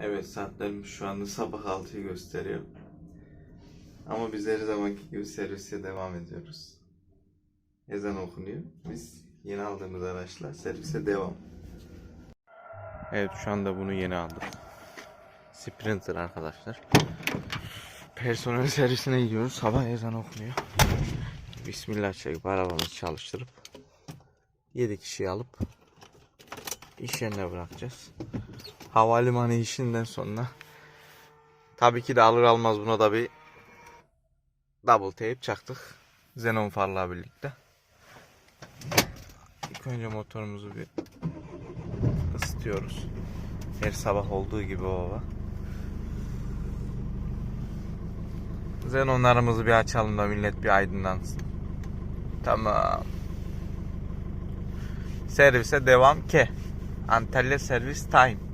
Evet saatlerimiz şu anda sabah 6'yı gösteriyor. Ama biz her zamanki gibi servise devam ediyoruz. Ezan okunuyor. Biz yeni aldığımız araçla servise devam. Evet şu anda bunu yeni aldık. Sprinter arkadaşlar. Personel servisine gidiyoruz. Sabah ezan okunuyor. Bismillah çekip arabamızı çalıştırıp 7 kişiyi alıp iş yerine bırakacağız. Havalimanı işinden sonra tabii ki de alır almaz buna da bir double tape çaktık. Xenon farla birlikte. İlk önce motorumuzu bir ısıtıyoruz. Her sabah olduğu gibi baba. Xenonlarımızı bir açalım da millet bir aydınlansın. Tamam. Servise devam ke. Antalya servis time.